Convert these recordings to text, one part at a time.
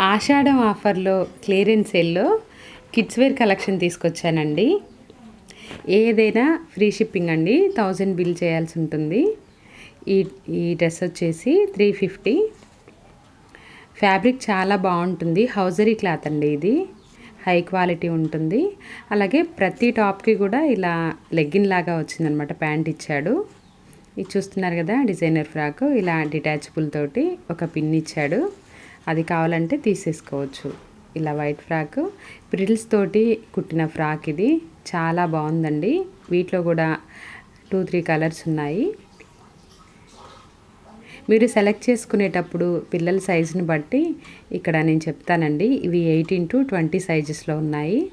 ఆషాఢం ఆఫర్లో క్లియరెన్స్ సేల్లో kids wear collection తీసుకొచ్చానండి. ఏదైనా ఫ్రీ షిప్పింగ్ అండి థౌజండ్ బిల్ చేయాల్సి ఉంటుంది. ఈ ఈ డ్రెస్ వచ్చేసి త్రీ ఫిఫ్టీ. ఫ్యాబ్రిక్ చాలా బాగుంటుంది హౌజరీ క్లాత్ అండి ఇది. హై క్వాలిటీ ఉంటుంది. అలాగే ప్రతి టాప్కి కూడా ఇలా లెగ్గిన్ లాగా వచ్చిందనమాట ప్యాంట్ ఇచ్చాడు. ఇది చూస్తున్నారు కదా డిజైనర్ ఫ్రాక్ ఇలా డిటాచబుల్ తోటి ఒక పిన్ ఇచ్చాడు. అది కావాలంటే తీసేసుకోవచ్చు. ఇలా వైట్ ఫ్రాక్. ప్రిల్స్ తోటి కుట్టిన ఫ్రాక్ ఇది. చాలా బాగుందండి. వీటిలో కూడా టూ త్రీ కలర్స్ ఉన్నాయి. మీరు సెలెక్ట్ చేసుకునేటప్పుడు పిల్లల సైజుని బట్టి ఇక్కడ నేను చెప్తానండి. ఇవి ఎయిటీన్ టు ట్వంటీ సైజెస్లో ఉన్నాయి.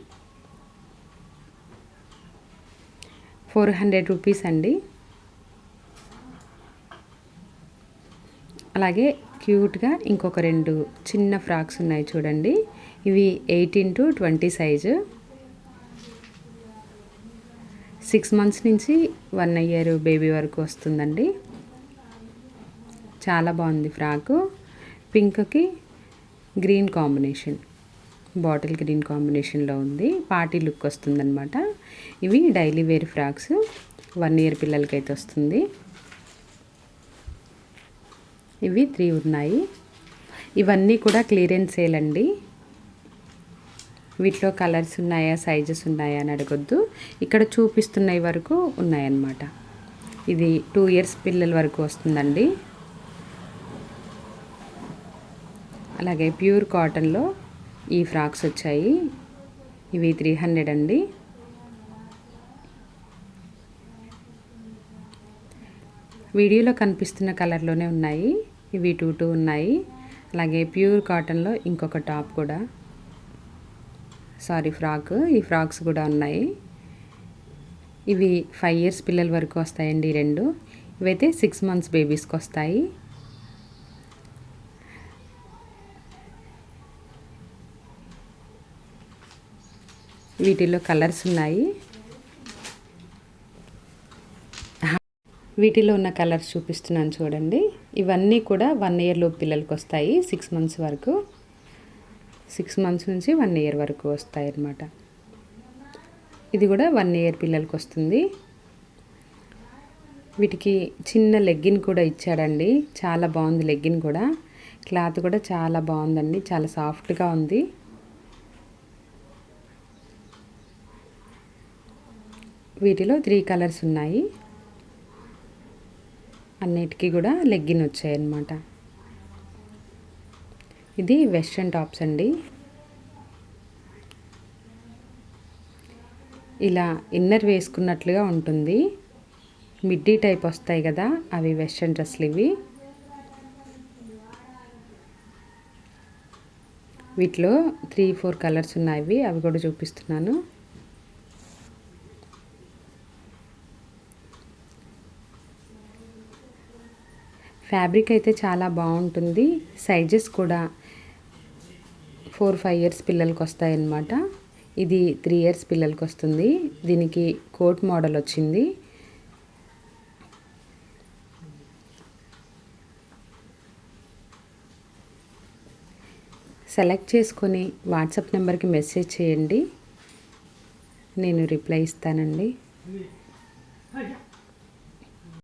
ఫోర్ హండ్రెడ్ రూపీస్ అండి. అలాగే క్యూట్గా ఇంకొక రెండు చిన్న ఫ్రాక్స్ ఉన్నాయి చూడండి. ఇవి eighteen to twenty size. Six months నుంచి వన్ ఇయర్ బేబీ వరకు వస్తుందండి. చాలా బాగుంది ఫ్రాకు. పింక్కి గ్రీన్ కాంబినేషన్ బాటిల్ గ్రీన్ కాంబినేషన్లో ఉంది. పార్టీ లుక్ వస్తుందన్నమాట. ఇవి daily wear frocks. One year పిల్లలకైతే వస్తుంది. ఇవి త్రీ ఉన్నాయి. ఇవన్నీ కూడా క్లియరెన్స్ సేలండి. వీటిలో కలర్స్ ఉన్నాయా సైజెస్ ఉన్నాయా అని అడగొద్దు. ఇక్కడ చూపిస్తున్నవి వరకు ఉన్నాయన్నమాట. ఇది టూ ఇయర్స్ పిల్లల వరకు వస్తుందండి. అలాగే ప్యూర్ కాటన్లో ఈ ఫ్రాక్స్ వచ్చాయి. ఇవి త్రీ హండ్రెడ్ అండి. వీడియోలో కనిపిస్తున్న కలర్లోనే ఉన్నాయి. ఇవి టూ టూ ఉన్నాయి. అలాగే ప్యూర్ కాటన్లో ఇంకొక టాప్ కూడా. Sorry frock. ఈ ఫ్రాక్స్ కూడా ఉన్నాయి. ఇవి ఫైవ్ ఇయర్స్ పిల్లల వరకు వస్తాయండి రెండు. ఇవైతే సిక్స్ మంత్స్ బేబీస్కి వస్తాయి. వీటిలో కలర్స్ ఉన్నాయి. వీటిలో ఉన్న కలర్స్ చూపిస్తున్నాను చూడండి. ఇవన్నీ కూడా వన్ ఇయర్ లోపు పిల్లలకి వస్తాయి. సిక్స్ మంత్స్ వరకు. సిక్స్ మంత్స్ నుంచి వన్ ఇయర్ వరకు వస్తాయి అన్నమాట. ఇది కూడా వన్ ఇయర్ పిల్లలకి వస్తుంది. వీటికి చిన్న లెగ్గిన్ కూడా ఇచ్చాడండి. చాలా బాగుంది లెగ్గిన్ కూడా. క్లాత్ కూడా చాలా బాగుందండి. చాలా సాఫ్ట్గా ఉంది. వీటిలో త్రీ కలర్స్ ఉన్నాయి. అన్నిటికీ కూడా లెగ్గిన్ వచ్చాయన్నమాట. ఇది వెస్ట్రన్ టాప్స్ అండి. ఇలా ఇన్నర్ వేసుకున్నట్లుగా ఉంటుంది. మిడ్డీ టైప్ వస్తాయి కదా అవి వెస్ట్రన్ డ్రెస్లు ఇవి. వీటిలో త్రీ ఫోర్ కలర్స్ ఉన్నాయి అవి కూడా చూపిస్తున్నాను. ఫ్యాబ్రిక్ అయితే చాలా బాగుంటుంది. సైజెస్ కూడా ఫోర్ ఫైవ్ ఇయర్స్ పిల్లలకి వస్తాయన్నమాట. ఇది త్రీ ఇయర్స్ పిల్లలకి వస్తుంది. దీనికి కోట్ మోడల్ వచ్చింది. సెలెక్ట్ చేసుకొని వాట్సాప్ నెంబర్కి మెసేజ్ చేయండి. నేను రిప్లై ఇస్తానండి.